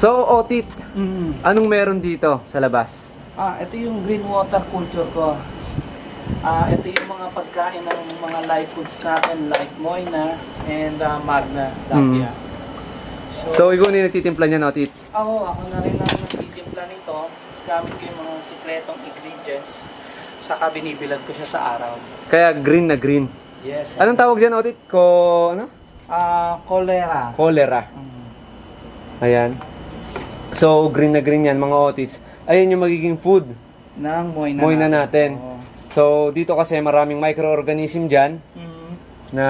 So, Otit, Mm. anong meron dito sa labas? Ah, ito yung green water culture ko. Ah, ito yung mga pagkain ng mga live foods natin like Moina and ah, Magna Lapia. So, ikaw na yung nagtitimpla niyan, Otit. ako, ako na rin ang nagtitimpla nito gamit ko yung mga sikretong ingredients saka binibilad ko siya sa araw. Kaya green na green. Yes. Anong tawag dyan, Otit? Ko, ano? Ah, cholera. Cholera. Mm. Ayan. So, green na green yan, mga Otits. Ayan yung magiging food. Ng Moina, Moina natin. Oo. So, dito kasi maraming microorganism dyan Mm. na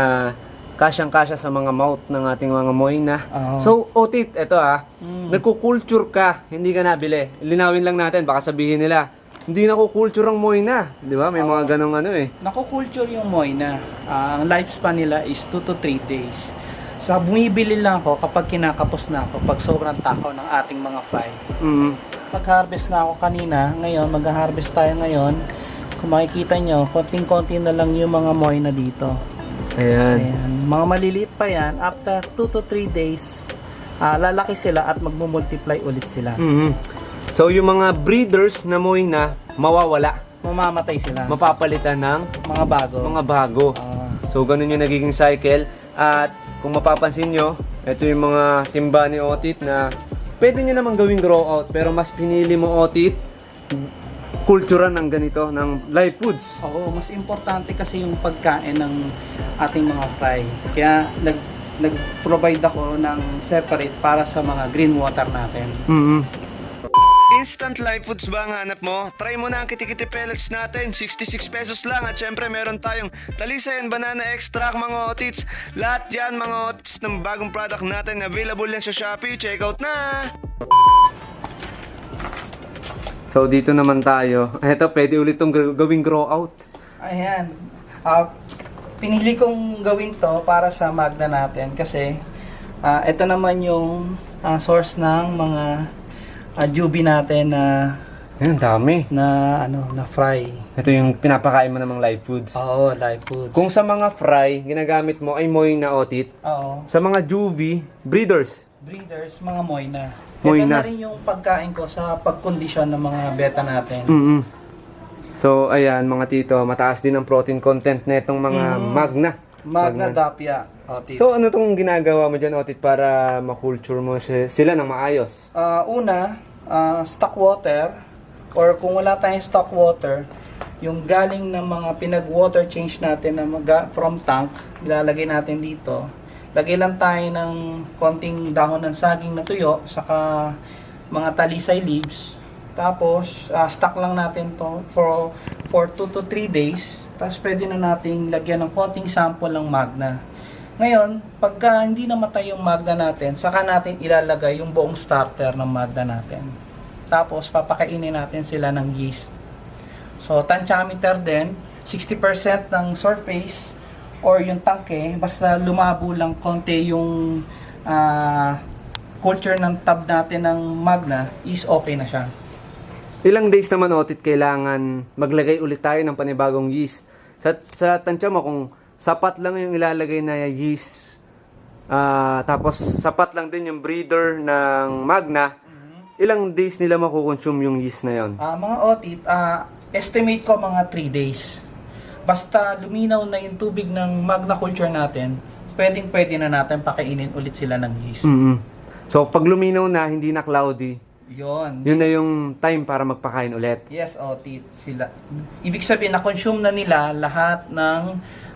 kasyang-kasya sa mga mouth ng ating mga moina. Oo. So, Otit, eto ah, Mm. nagkukulture ka, hindi ka nabili. Linawin lang natin, baka sabihin nila, hindi nakukulture ang moina. Di ba? May mga ganong ano eh. Naku-culture yung Moina. Ah, ang lifespan nila is 2 to 3 days. Sa bumibili lang ako kapag kinakapos na ako, pag sobrang takaw ng ating mga fry. Mm. Pag-harvest na ako kanina, ngayon, mag-harvest tayo ngayon. Kung makikita nyo, konting-konti na lang yung mga Moina dito. Ayan. Ayan. Mga maliliit pa yan, after 2 to 3 days, ah, lalaki sila at magmumultiply ulit sila. Mhm. So, yung mga breeders na moina, mawawala. Mamamatay sila. Mapapalitan ng mga bago. mga bago. Ah, So, ganun yung nagiging cycle. At kung mapapansin nyo, ito yung mga timba ni Otit na pwede nyo naman gawing grow out. Pero mas pinili mo Otit, kulturan ng ganito, ng live foods. Oo, mas importante kasi yung pagkain ng ating mga fry. Kaya nag nag-provide ako ng separate para sa mga green water natin. mm Instant live foods ba ang hanap mo? Try mo na ang kitikiti pellets natin, 66 pesos lang at syempre meron tayong talisay and banana extract mga otits. Lahat yan mga otits ng bagong product natin available yan sa Shopee. Check out na! So dito naman tayo. Eto, pwede ulit tong gawing grow out. Ayan. Ah, pinili kong gawin to para sa Magna natin kasi ah, ito naman yung ah, source ng mga uh, jubi natin na Ayun, dami. na ano na fry. Ito yung pinapakain mo namang live foods. Oo, live foods. Kung sa mga fry, ginagamit mo ay moy na otit. Oo. Sa mga juvie, breeders. Breeders, mga moina. Moina. Ito na rin yung pagkain ko sa pagkondisyon ng mga beta natin. mm So, ayan, mga tito, mataas din ang protein content na itong mga Mm. magna. Magna Dapia. Otit. So, ano tong ginagawa mo dyan, Otit, para makulture mo si- sila ng maayos? Ah, una, ah, stock water or kung wala tayong stock water, yung galing ng mga pinag-water change natin na maga- from tank, ilalagay natin dito. Lagay lang tayo ng konting dahon ng saging na tuyo, saka mga talisay leaves. Tapos, ah, stock lang natin to for, for 2 to 3 days. Tapos, pwede na nating lagyan ng konting sample ng magna. Ngayon, pagka hindi namatay yung magna natin, saka natin ilalagay yung buong starter ng magna natin. Tapos, papakainin natin sila ng yeast. So, tantiameter din, 60% ng surface or yung tangke, basta lumabo lang konti yung ah, culture ng tab natin ng magna, is okay na siya. Ilang days naman, Otit, kailangan maglagay ulit tayo ng panibagong yeast. Sa, sa tansya mo, kung sapat lang yung ilalagay na yeast, ah, tapos sapat lang din yung breeder ng magna, ilang days nila makukonsume yung yeast na yon? Ah, mga otit, ah, estimate ko mga 3 days. Basta luminaw na yung tubig ng magna culture natin, pwedeng pwede na natin pakainin ulit sila ng yeast. mm So, pag luminaw na, hindi na cloudy, Yon. yun na yung time para magpakain ulit. Yes, otit sila. Ibig sabihin na consume na nila lahat ng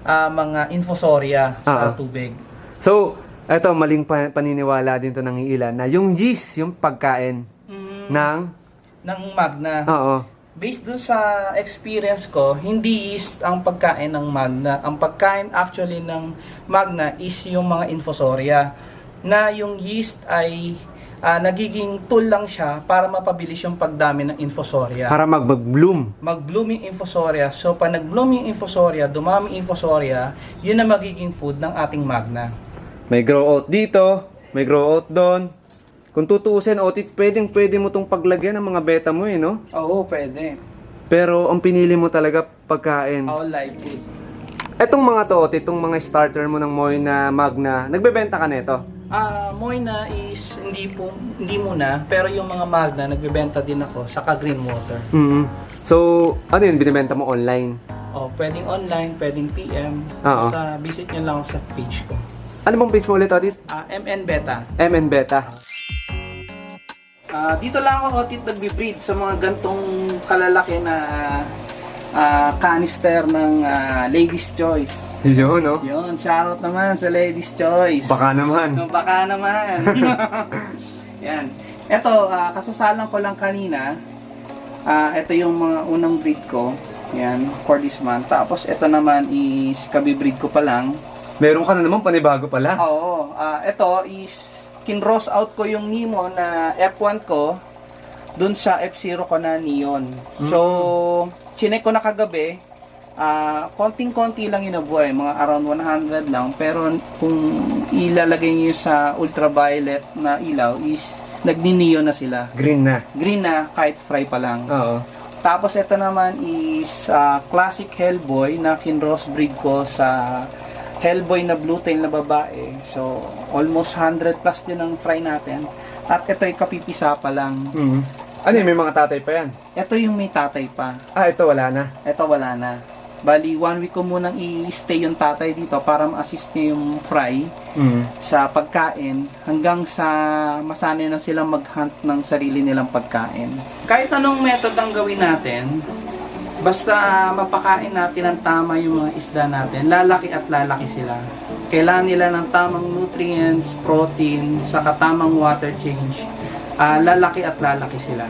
ah, mga infusoria sa Ah. tubig. So, eto, maling pa- paniniwala din to ng ilan na yung yeast, yung pagkain Mm, ng, ng magna. oo, Based dun sa experience ko, hindi is ang pagkain ng magna. Ang pagkain actually ng magna is yung mga infusoria na yung yeast ay ah, nagiging tool lang siya para mapabilis yung pagdami ng infusoria. Para mag- mag-bloom. mag-bloom yung infusoria. So, pag nag-bloom yung infusoria, dumami yung infusoria, yun ang magiging food ng ating magna. May grow out dito, may grow out doon. Kung tutuusin, Otit, pwedeng pwede mo tong paglagyan ng mga beta mo eh, no? Oo, pwede. Pero ang pinili mo talaga pagkain. All live food. Etong mga to, Otit, itong mga starter mo ng Moy na Magna, nagbebenta ka nito? Ah, Moina is hindi po hindi muna, pero yung mga magna nagbebenta din ako sa Green Water. Mm So, ano yun, binibenta mo online? Oh, pwedeng online, pwedeng PM. Oo. Sa visit nyo lang sa page ko. Ano bang page mo ulit, Otit? Ah, MN Beta. MN Beta. Ah, dito lang ako otit nagbi-breed sa mga gantong kalalaki na ah, canister ng ah, Ladies Choice. Yun, no? Yun, shoutout naman sa Ladies Choice. Baka naman. No, baka naman. Yan. Ito, ah, kasasalan ko lang kanina. Ah, ito yung mga unang breed ko. Yan, for this month. Tapos ito naman is kabibreed ko pa lang. Meron ka na naman panibago pala. Oo, ah, ito is kinross out ko yung Nemo na F1 ko dun sa F0 ko na Neon. So, chinek ko na kagabi, ah, konting-konti lang inabuhay, mga around 100 lang. Pero kung ilalagay niyo sa ultraviolet na ilaw is nagni-neon na sila. Green na. Green na kahit fry pa lang. Oo. Tapos ito naman is ah, classic Hellboy na kinross breed ko sa Hellboy na blue tail na babae. So, almost 100 plus din ang fry natin. At ito ay kapipisa pa lang. Mm. Ano yun, may mga tatay pa yan? Ito yung may tatay pa. Ah, ito wala na. Ito wala na. Bali, one week ko munang i-stay yung tatay dito para ma-assist niya yung fry Mm. sa pagkain hanggang sa masanay na silang mag-hunt ng sarili nilang pagkain. Kahit anong method ang gawin natin, basta mapakain natin ng tama yung mga isda natin, lalaki at lalaki sila. Kailangan nila ng tamang nutrients, protein, sa katamang water change. Ah, lalaki at lalaki sila.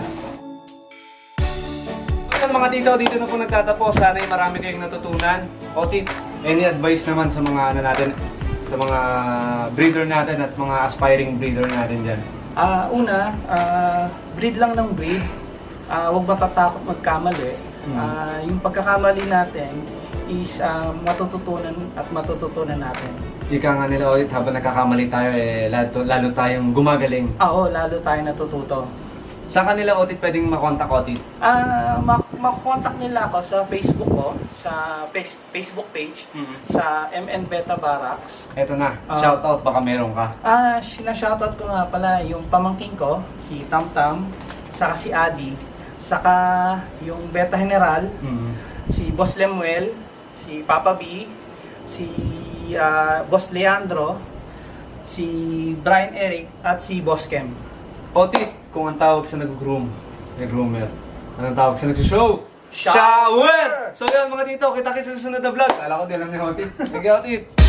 Ayan mga tito, dito na po nagtatapos. Sana ay marami kayong natutunan. Otit, any advice naman sa mga ano natin, sa mga breeder natin at mga aspiring breeder natin dyan? Ah, una, ah, breed lang ng breed. Ah, huwag matatakot magkamali. Mm. Ah, yung pagkakamali natin is ah, matututunan at matututunan natin. Ika nga nila Otit, habang nagkakamali tayo, eh, lalo, lalo tayong gumagaling. Ah, Oo, lalo tayo natututo. Saan kanila Otit pwedeng makontak Otit? Ah, mak- makontak nila ako sa Facebook ko, sa face- Facebook page, sa MN Beta Barracks. Eto na, Ah. shoutout baka meron ka. Ah, sinashoutout ko nga pala yung pamangking ko, si Tam Tam, saka si Adi, saka yung Beta General, Mm. si Boss Lemuel, si Papa B, si ah, Boss Leandro, si Brian Eric, at si Boss Kem. Otit, kung ang tawag sa nag-groom, nag-groomer, anong tawag sa nag-show? Shower! So yun mga tito, kita kita sa susunod na vlog. Kala ko din lang ni Otit. Thank you Otit.